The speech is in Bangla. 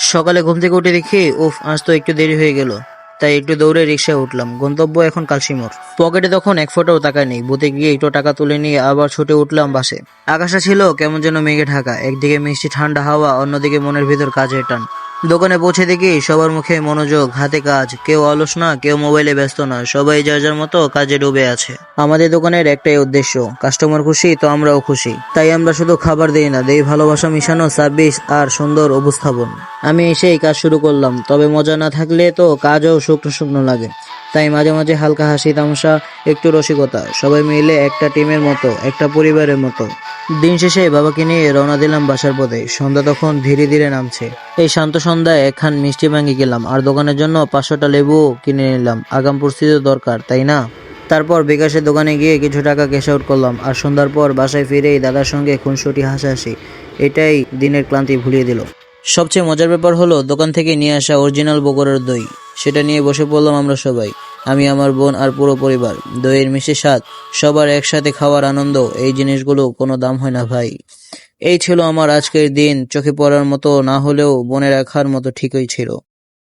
সকালে ঘুম থেকে উঠে দেখি, উফ, আজ তো একটু দেরি হয়ে গেল। তাই একটু দৌড়ে রিক্সায় উঠলাম। গন্তব্য এখন কালসিমোর। পকেটে তখন এক ফোটাও টাকা নেই। বুথে গিয়ে একটু টাকা তুলে নিয়ে আবার ছুটে উঠলাম বাসে। আকাশটা ছিল কেমন যেন মেঘে ঢাকা। একদিকে মিষ্টি ঠান্ডা হাওয়া, অন্যদিকে মনের ভিতর কাজের টান। দোকানে পৌঁছে দেখি সবার মুখে মনোযোগ, হাতে কাজ। কেউ অলস না, কেউ মোবাইলে ব্যস্ত না, সবাই যার যার মতো কাজে ডুবে আছে। আমাদের দোকানের একটাই উদ্দেশ্য কাস্টমার খুশি তো আমরাও খুশি। তাই আমরা শুধু খাবার দেই না, দেই ভালোবাসা মিশানো সার্ভিস আর সুন্দর উপস্থাপন। আমি এসেই কাজ শুরু করলাম, তবে মজা না থাকলে তো কাজও শুকনো শুকনো লাগে। তাই মাঝে মাঝে হালকা হাসি তামাশা একটু রসিকতা, সবাই মিলে একটা টিমের মতো, একটা পরিবারের মতো। দিন শেষে বাবাকে নিয়ে রওনা দিলাম বাসার পথে। সন্ধ্যা তখন ধীরে ধীরে নামছে। এই শান্ত সন্ধ্যায় একখান মিষ্টি ভাঙি গেলাম আর দোকানের জন্য পাঁচশোটা লেবু কিনে নিলাম। আগাম প্রস্তুতি দরকার, তাই না? তারপর বিকাশের দোকানে গিয়ে কিছু টাকা ক্যাশ আউট করলাম আর সন্ধ্যার পর বাসায় ফিরেই দাদার সঙ্গে খুনসুটি হাসাহাসি। এটাই দিনের ক্লান্তি ভুলিয়ে দিল। সবচেয়ে মজার ব্যাপার হলো, দোকান থেকে নিয়ে আসা অরিজিনাল বগরের দই। সেটা নিয়ে বসে পড়লাম আমরা সবাই। আমি আমার বোন আর পুরো পরিবার, দইয়ের মিশে স্বাদ, সবার একসাথে খাওয়ার আনন্দ, এই জিনিসগুলো কোনো দাম হয় না ভাই। এই ছিল আমার আজকের দিন, চোখে পড়ার মতো না হলেও মনে রাখার মতো ঠিকই ছিল।